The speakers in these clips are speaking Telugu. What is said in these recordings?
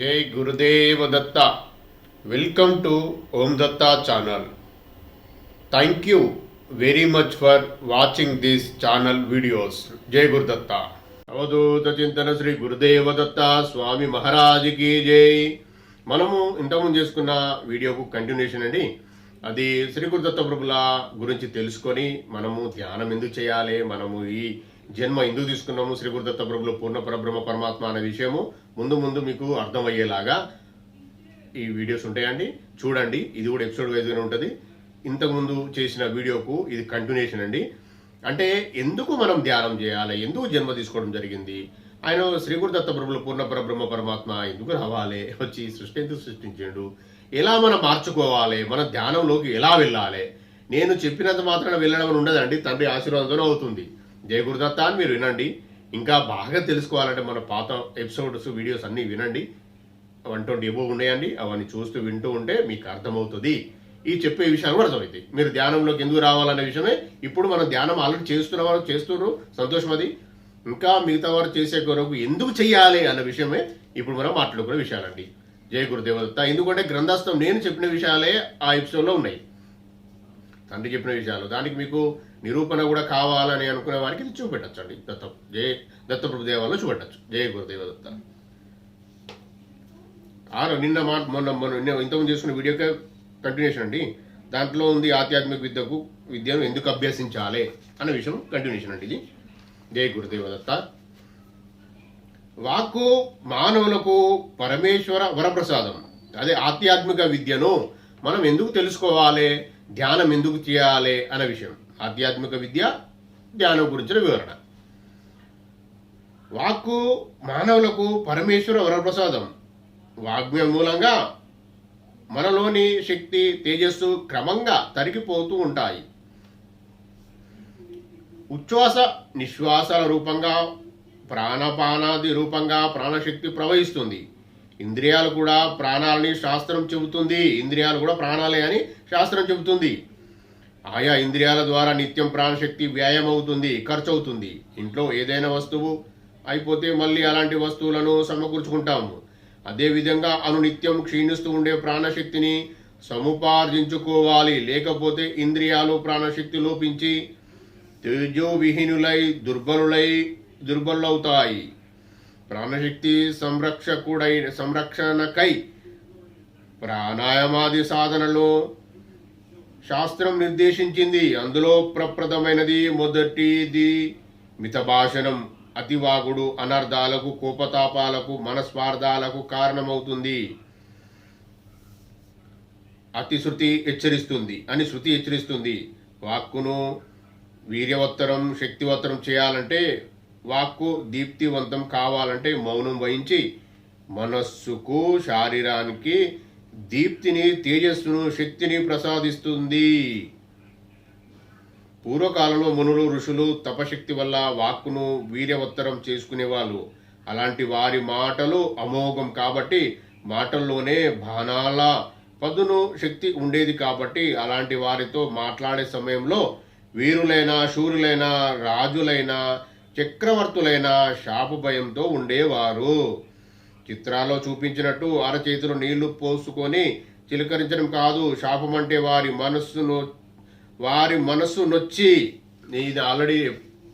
జై Gurudeva Datta. Welcome to Om Datta channel thank you very much for watching this channel videos జై గురుదత్త అవధూత చింతన శ్రీ గురుదేవ దత్త స్వామి మహారాజుకి జై మనము ఇంతకుముందు చేసుకున్న వీడియోకు కంటిన్యూషన్ అండి. అది శ్రీ గురుదత్త ప్రభుల గురించి తెలుసుకొని మనము ధ్యానం ఎందుకు చేయాలి మనము ఈ జన్మ ఎందుకు తీసుకున్నాము? శ్రీ గురుదత్త ప్రభులు పూర్ణ పరబ్రహ్మ పరమాత్మ అనే విషయము ముందు ముందు మీకు అర్థమయ్యేలాగా ఈ వీడియోస్ ఉంటాయండి. చూడండి ఇది కూడా ఎపిసోడ్ వైజ్గానే ఉంటుంది. ఇంతకుముందు చేసిన వీడియోకు ఇది కంటిన్యూషన్ అండి. అంటే ఎందుకు మనం ధ్యానం చేయాలి? ఎందుకు జన్మ తీసుకోవడం జరిగింది? ఆయన శ్రీ గురుదత్త ప్రభులు పూర్ణ పరబ్రహ్మ పరమాత్మ ఎందుకు రావాలి? వచ్చి సృష్టి ఎందుకు సృష్టించాడు? ఎలా మనం మార్చుకోవాలి? మన ధ్యానంలోకి ఎలా వెళ్ళాలి? నేను చెప్పినంత మాత్రాన వెళ్ళడం అని ఉండదండి. తండ్రి ఆశీర్వాదంతో అవుతుంది. జయ గురుదత్త అని మీరు వినండి. ఇంకా బాగా తెలుసుకోవాలంటే మన పాత ఎపిసోడ్స్ వీడియోస్ అన్నీ వినండి. వన్ ట్వంటీ ఎబో ఉన్నాయండి అవన్నీ చూస్తూ వింటూ ఉంటే మీకు అర్థమవుతుంది. ఈ చెప్పే విషయాలు కూడా అర్థమవుతాయి. మీరు ధ్యానంలోకి ఎందుకు రావాలనే విషయమే ఇప్పుడు మనం ధ్యానం ఆల్రెడీ చేస్తున్న వారు చేస్తున్నారు సంతోషం అది. ఇంకా మిగతా వారు చేసే కొరకు ఎందుకు చేయాలి అన్న విషయమే ఇప్పుడు మనం మాట్లాడుకునే విషయాలండి. జయ గురుదేవత ఎందుకంటే గ్రంథస్థం నేను చెప్పిన విషయాలే ఆ ఎపిసోడ్లో ఉన్నాయి. తండ్రి చెప్పిన విషయాలు దానికి మీకు నిరూపణ కూడా కావాలని అనుకునే వారికి ఇది చూపెట్టచ్చండి. దత్త జయ దత్తప్రభు దేవాలయం చూపెట్టచ్చు. జయ గురుదేవ దత్త. ఆరు నిన్న మా మొన్న మొన్న నిన్న ఇంతకుముందు చేసుకున్న వీడియోకే కంటిన్యూషన్ అండి. దాంట్లో ఉంది ఆధ్యాత్మిక విద్యకు విద్యను ఎందుకు అభ్యసించాలి అనే విషయం కంటిన్యూషన్ అండి ఇది. జయ గురుదేవ దత్త. వాక్కు మానవులకు పరమేశ్వర వరప్రసాదం. అదే ఆధ్యాత్మిక విద్యను మనం ఎందుకు తెలుసుకోవాలి? ధ్యానం ఎందుకు చేయాలి అనే విషయం. ఆధ్యాత్మిక విద్య ధ్యానం గురించిన వివరణ. వాక్కు మానవులకు పరమేశ్వర వరప్రసాదం. వాగ్మ్య మూలంగా మనలోని శక్తి తేజస్సు క్రమంగా తరిగిపోతూ ఉంటాయి. ఉచ్ఛ్వాస నిశ్వాసాల రూపంగా ప్రాణపానాది రూపంగా ప్రాణశక్తి ప్రవహిస్తుంది. ఇంద్రియాలు కూడా ప్రాణాలని శాస్త్రం చెబుతుంది. ఇంద్రియాలు కూడా ప్రాణాలే అని శాస్త్రం చెబుతుంది. ఆయా ఇంద్రియాల ద్వారా నిత్యం ప్రాణశక్తి వ్యాయామం అవుతుంది ఖర్చు అవుతుంది ఇంట్లో ఏదైనా వస్తువు అయిపోతే మళ్ళీ అలాంటి వస్తువులను సమకూర్చుకుంటాము అదేవిధంగా అనునిత్యం క్షీణిస్తూ ఉండే ప్రాణశక్తిని సముపార్జించుకోవాలి. లేకపోతే ఇంద్రియాలు ప్రాణశక్తి లోపించి తేజోవిహీనులై దుర్బలులై దుర్బలులవుతాయి. ప్రాణశక్తి సంరక్షకుడై సంరక్షణకై ప్రాణాయామాది సాధనలో శాస్త్రం నిర్దేశించింది. అందులో ప్రప్రదమైనది మొదటిది మితభాషణం. అతివాగుడు అనర్థాలకు కోపతాపాలకు మనస్పార్థాలకు కారణమవుతుంది. అతి శృతి హెచ్చరిస్తుంది అని శృతి హెచ్చరిస్తుంది. వాక్కును వీర్యవత్తరం శక్తివత్తరం చేయాలంటే వాక్కు దీప్తివంతం కావాలంటే మౌనం వహించి మనస్సుకు శారీరానికి దీప్తిని తేజస్సును శక్తిని ప్రసాదిస్తుంది. పూర్వకాలంలో మునులు ఋషులు తపశక్తి వల్ల వాక్కును వీర్యవత్తరం చేసుకునేవాళ్ళు. అలాంటి వారి మాటలు అమోఘం కాబట్టి మాటల్లోనే బాణాల పదును శక్తి ఉండేది కాబట్టి అలాంటి వారితో మాట్లాడే సమయంలో వీరులైన శూరులైన రాజులైన చక్రవర్తులైన షాపు భయంతో ఉండేవారు. చిత్రాల్లో చూపించినట్టు అరచేతులు నీళ్ళు పోసుకొని చిలకరించడం కాదు శాపం అంటే వారి మనస్సును వారి మనస్సు నొచ్చి. ఇది ఆల్రెడీ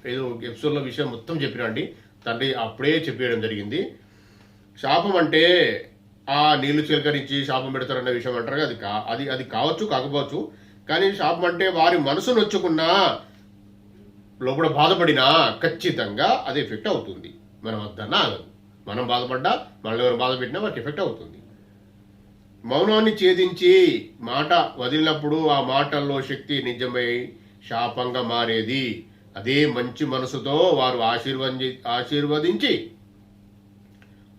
ఏదో ఎపిసోడ్లో విషయం మొత్తం చెప్పినండి తండ్రి అప్పుడే చెప్పేయడం జరిగింది. శాపం అంటే ఆ నీళ్ళు చిలకరించి శాపం పెడతారన్న విషయం అంటారు అది కా అది అది కావచ్చు కాకపోవచ్చు. కానీ శాపం అంటే వారి మనసు నొచ్చుకున్నా లోపల బాధపడినా ఖచ్చితంగా అది ఎఫెక్ట్ అవుతుంది. మనం వద్దన్నా ఆగదు. మనం బాధపడ్డా మనల్ని ఎవరు బాధ పెట్టినా వారికి ఎఫెక్ట్ అవుతుంది. మౌనాన్ని ఛేదించి మాట వదిలినప్పుడు ఆ మాటల్లో శక్తి నిజమై శాపంగా మారేది. అదే మంచి మనసుతో వారు ఆశీర్వది ఆశీర్వదించి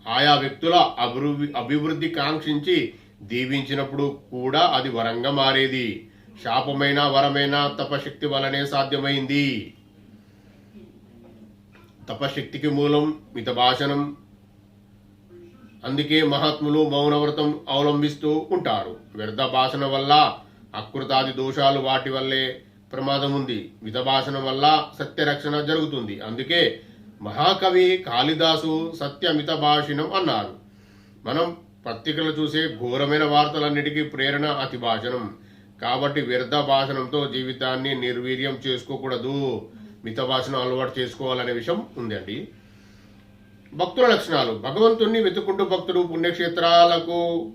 ఆయా వ్యక్తుల అభివృద్ధి అభివృద్ధి కాంక్షించి దీవించినప్పుడు కూడా అది వరంగా మారేది. శాపమైన వరమైన తపశక్తి వలనే సాధ్యమైంది. తపశక్తికి మూలం మితభాషణం. అందుకే మహాత్ములు మౌనవ్రతం అవలంబిస్తూ ఉంటారు. వ్యర్థ భాషణ వల్ల అకృతాది దోషాలు వాటి వల్లే ప్రమాదం ఉంది. మితభాషణ వల్ల సత్యరక్షణ జరుగుతుంది. అందుకే మహాకవి కాళిదాసు సత్యమిత భాషణం అన్నారు. మనం పత్రికలు చూసే ఘోరమైన వార్తలన్నిటికీ ప్రేరణ అతి భాషణం కాబట్టి వ్యర్థ భాషణంతో జీవితాన్ని నిర్వీర్యం చేసుకోకూడదు. మిత భాషను అలవాటు చేసుకోవాలనే విషయం ఉందండి. భక్తుల లక్షణాలు. భగవంతుణ్ణి వెతుక్కుంటూ భక్తుడు పుణ్యక్షేత్రాలకు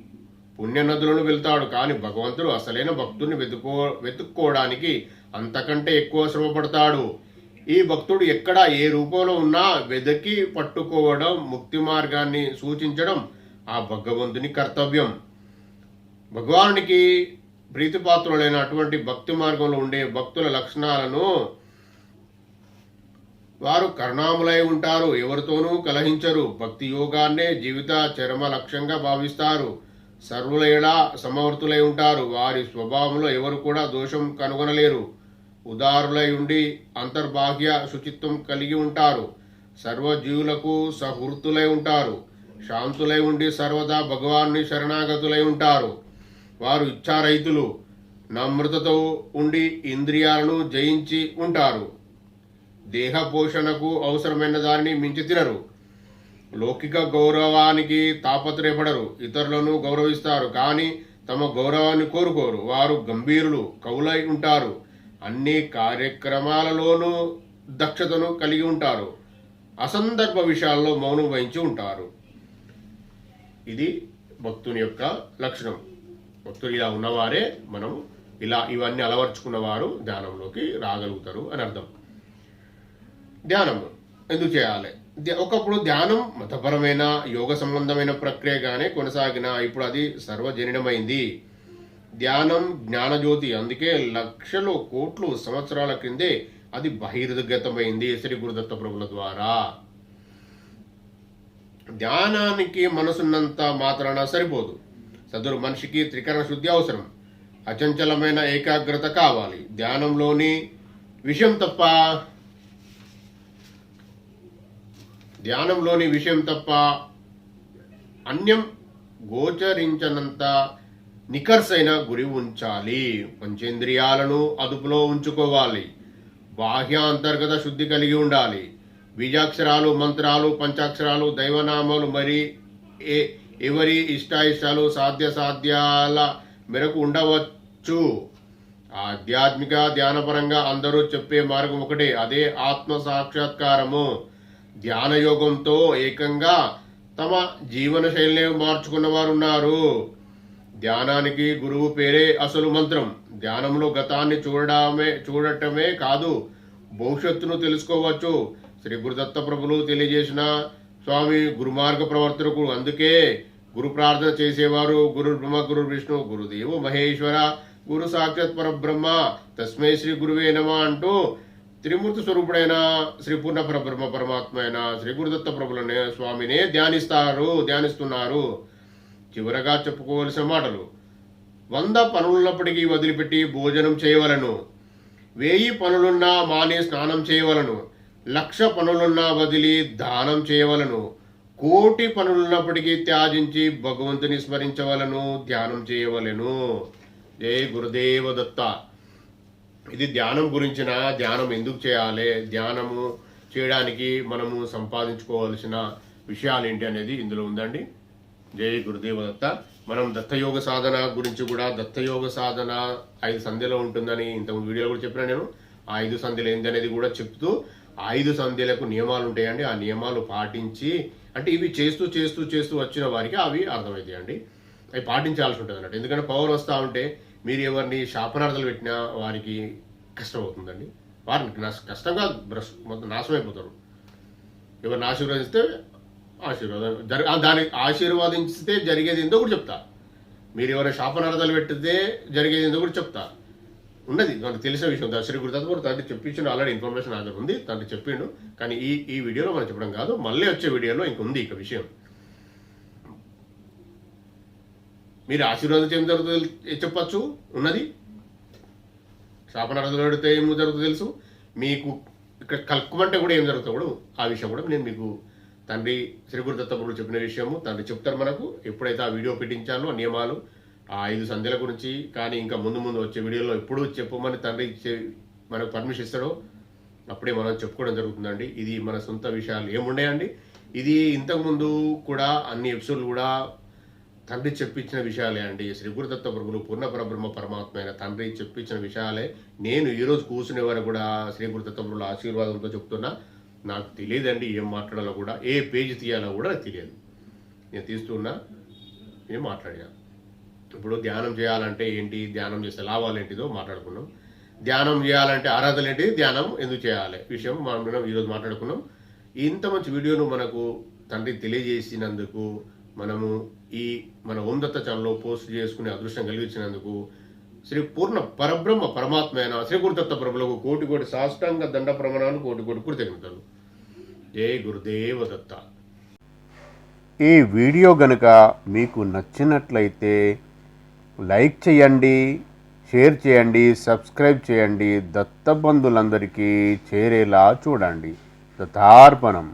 పుణ్య నదులను వెళ్తాడు. కానీ భగవంతుడు అసలైన భక్తుడిని వెతుకో వెతుక్కోవడానికి అంతకంటే ఎక్కువ శ్రమపడతాడు. ఈ భక్తుడు ఎక్కడ ఏ రూపంలో ఉన్నా వెదకి పట్టుకోవడం ముక్తి మార్గాన్ని సూచించడం ఆ భగవంతుని కర్తవ్యం. భగవానునికి ప్రీతిపాత్రులైన అటువంటి భక్తి మార్గంలో ఉండే భక్తుల లక్షణాలను వారు కరుణాములై ఉంటారు ఎవరితోనూ కలహించరు. భక్తి యోగాన్నే జీవిత చరమ లక్ష్యంగా భావిస్తారు. సర్వుల సమవర్తులై ఉంటారు. వారి స్వభావంలో ఎవరు కూడా దోషం కనుగొనలేరు. ఉదారులై ఉండి అంతర్బాహ్య శుచిత్వం కలిగి ఉంటారు. సర్వజీవులకు సహృతులై ఉంటారు. శాంతులై ఉండి సర్వదా భగవాన్ని శరణాగతులై ఉంటారు. వారు ఇచ్చారైతులు నమ్రతతో ఉండి ఇంద్రియాలను జయించి ఉంటారు. దేహ పోషణకు అవసరమైన దానిని మించి తినరు. లౌకిక గౌరవానికి తాపత్రయపడరు. ఇతరులను గౌరవిస్తారు కానీ తమ గౌరవాన్ని కోరుకోరు. వారు గంభీరులు కవులై ఉంటారు. అన్ని కార్యక్రమాలలోనూ దక్షతను కలిగి ఉంటారు. అసందర్భ విషయాల్లో మౌనం వహించి ఉంటారు. ఇది భక్తుని యొక్క లక్షణం. భక్తులు ఇలా ఉన్నవారే మనం ఇలా ఇవన్నీ అలవర్చుకున్నవారు ధ్యానంలోకి రాగలుగుతారు అని అర్థం. ధ్యానము. ఎందుకు చేయాలి? ఒకప్పుడు ధ్యానం మతపరమైన యోగ సంబంధమైన ప్రక్రియగానే కొనసాగిన ఇప్పుడు అది సర్వజనినమైంది. ధ్యానం జ్ఞానజ్యోతి అందుకే లక్షలు కోట్లు సంవత్సరాల క్రిందే అది బహిర్గతమైంది శ్రీ గురుదత్త ప్రభుల ద్వారా. ధ్యానానికి మనసున్నంత మాత్రాన సరిపోదు. సదరు మనిషికి త్రికరణ శుద్ధి అవసరం. అచంచలమైన ఏకాగ్రత కావాలి. ధ్యానంలోని విషయం తప్ప ధ్యానంలోని విషయం తప్ప అన్యం గోచరించనంత నికర్సైన గురి ఉంచాలి. పంచేంద్రియాలను అదుపులో ఉంచుకోవాలి. బాహ్య అంతర్గత శుద్ధి కలిగి ఉండాలి. బీజాక్షరాలు మంత్రాలు పంచాక్షరాలు దైవనామాలు మరి ఏ ఎవరి ఇష్టాయిష్టాలు సాధ్య సాధ్యాల మేరకు ఉండవచ్చు. ఆధ్యాత్మిక ధ్యానపరంగా అందరూ చెప్పే మార్గం ఒకటే అదే ఆత్మ సాక్షాత్కారము. ధ్యాన యోగంతో ఏకంగా తమ జీవన శైలిని మార్చుకున్న వారున్నారు ధ్యానానికి గురువు పేరే అసలు మంత్రం. ధ్యానంలో గతాన్ని చూడడమే చూడటమే కాదు భవిష్యత్తును తెలుసుకోవచ్చు. శ్రీ గురుదత్త ప్రభులు తెలియజేసిన స్వామి గురుమార్గ ప్రవర్తనకు అందుకే గురు ప్రార్థన చేసేవారు గురు బ్రహ్మ గురు విష్ణు గురుదేవు మహేశ్వర గురు సాక్షాత్ పరబ్రహ్మ తస్మై శ్రీ గురువే నమ అంటూ త్రిమూర్తి స్వరూపుడైన శ్రీ పూర్ణ పరబ్రహ్మ పరమాత్మ అయిన శ్రీ గురుదత్త ప్రభులనే స్వామినే ధ్యానిస్తారు ధ్యానిస్తున్నారు. చివరగా చెప్పుకోవలసిన మాటలు. వంద పనులున్నప్పటికీ వదిలిపెట్టి భోజనం చేయవలను. వేయి పనులున్నా మాని స్నానం చేయవలను. లక్ష పనులున్నా వదిలి దానం చేయవలను. కోటి పనులున్నప్పటికీ త్యాజించి భగవంతుని స్మరించవలను ధ్యానం చేయవలెను. జై గురుదేవ దత్త ఇది ధ్యానం గురించిన ధ్యానం ఎందుకు చేయాలి? ధ్యానము చేయడానికి మనము సంపాదించుకోవాల్సిన విషయాలు ఏంటి అనేది ఇందులో ఉందండి. జై గురుదేవ దత్త మనం దత్తయోగ సాధన గురించి కూడా దత్తయోగ సాధన ఐదు సంధ్యలో ఉంటుందని ఇంత వీడియోలో కూడా చెప్పిన నేను. ఆ ఐదు సంధ్యలు ఏందనేది కూడా చెప్తూ ఆ ఐదు సంధ్యలకు నియమాలు ఉంటాయండి. ఆ నియమాలు పాటించి అంటే ఇవి చేస్తూ చేస్తూ చేస్తూ వచ్చిన వారికి అవి అర్థమవుతాయండి. అవి పాటించాల్సి ఉంటుంది అన్నట్టు ఎందుకంటే పవర్ వస్తూ ఉంటే మీరు ఎవరిని శాపనార్థాలు పెట్టినా వారికి కష్టం అవుతుందండి వారికి నష్ట- కష్టంగా బ్రష్ మొత్తం నాశనం అయిపోతారు. ఎవరిని ఆశీర్వదిస్తే ఆశీర్వాదం జరి దాని ఆశీర్వాదించితే జరిగేది ఏందో కూడా చెప్తా. మీరు ఎవరైనా శాపనార్థాలు పెట్టితే జరిగేది ఏందో కూడా చెప్తా. ఉన్నది. మనకు తెలిసిన విషయం. శ్రీ గురుదత్త కూడా తండ్రి చెప్పించిన ఆల్రెడీ ఇన్ఫర్మేషన్ నా ఉంది. తండ్రి చెప్పిండు. కానీ ఈ ఈ వీడియోలో మనం చెప్పడం కాదు. మళ్ళీ వచ్చే వీడియోలో ఇంకొంది ఇక విషయం. మీరు ఆశీర్వాదం ఏం జరుగుతుందో చెప్పచ్చు? ఉన్నది? శాపనార్థులు పెడితే ఏం జరుగుతుందో తెలుసు? మీకు ఇక్కడ కలుపుమంటే కూడా ఏం జరుగుతుందో కూడా ఆ విషయం కూడా నేను మీకు తండ్రి శ్రీ దత్తప్పుడు చెప్పిన విషయము. తండ్రి చెప్తారు మనకు. ఎప్పుడైతే ఆ వీడియో పెట్టించాలో ఆ నియమాలు ఆ ఐదు సంధ్యల గురించి కానీ ఇంకా ముందు ముందు వచ్చే వీడియోలో ఎప్పుడు చెప్పమని తండ్రి మనకు పర్మిషన్ ఇస్తాడో అప్పుడే మనం చెప్పుకోవడం జరుగుతుందండి. ఇది మన సొంత విషయాలు ఏముండేయండి ఇది ఇంతకుముందు కూడా అన్ని ఎపిసోడ్లు కూడా తండ్రి చెప్పించిన విషయాలే అండి. శ్రీ గురుదత్త ప్రభులు పూర్ణ పరబ్రహ్మ పరమాత్మ అయిన తండ్రి చెప్పించిన విషయాలే. నేను ఈరోజు కూర్చునే వారు కూడా శ్రీ గురుదత్త ప్రభుల ఆశీర్వాదంతో చెప్తున్నా నాకు తెలియదండి ఏం మాట్లాడాలో కూడా ఏ పేజీ తీయాలో కూడా నాకు తెలియదు. నేను తీస్తున్నా ఏం మాట్లాడా ఇప్పుడు ధ్యానం చేయాలంటే ఏంటి ధ్యానం చేస్తే లాభాలు ఏంటిదో మాట్లాడుకున్నాం. ధ్యానం చేయాలంటే ఆరాధన ఏంటి ధ్యానం ఎందుకు చేయాలి విషయం మనం ఈరోజు మాట్లాడుకున్నాం. ఇంత మంచి వీడియోను మనకు తండ్రి తెలియజేసినందుకు మనము ఈ మన ఓందత్త ఛానల్లో పోస్ట్ చేసుకునే అదృష్టం కలిగించినందుకు శ్రీ పూర్ణ పరబ్రహ్మ పరమాత్మ అయిన శ్రీ గురుదత్త ప్రభులకు కోటి కోటి సాష్టాంగ దండ ప్రమాణాలు కోటి కోటి కృతజ్ఞతలు. జై గురుదేవ దత్త. ఈ వీడియో గనుక మీకు నచ్చినట్లయితే లైక్ చేయండి షేర్ చేయండి సబ్స్క్రైబ్ చేయండి దత్తబంధులందరికీ చేరేలా చూడండి. దత్తార్పణం.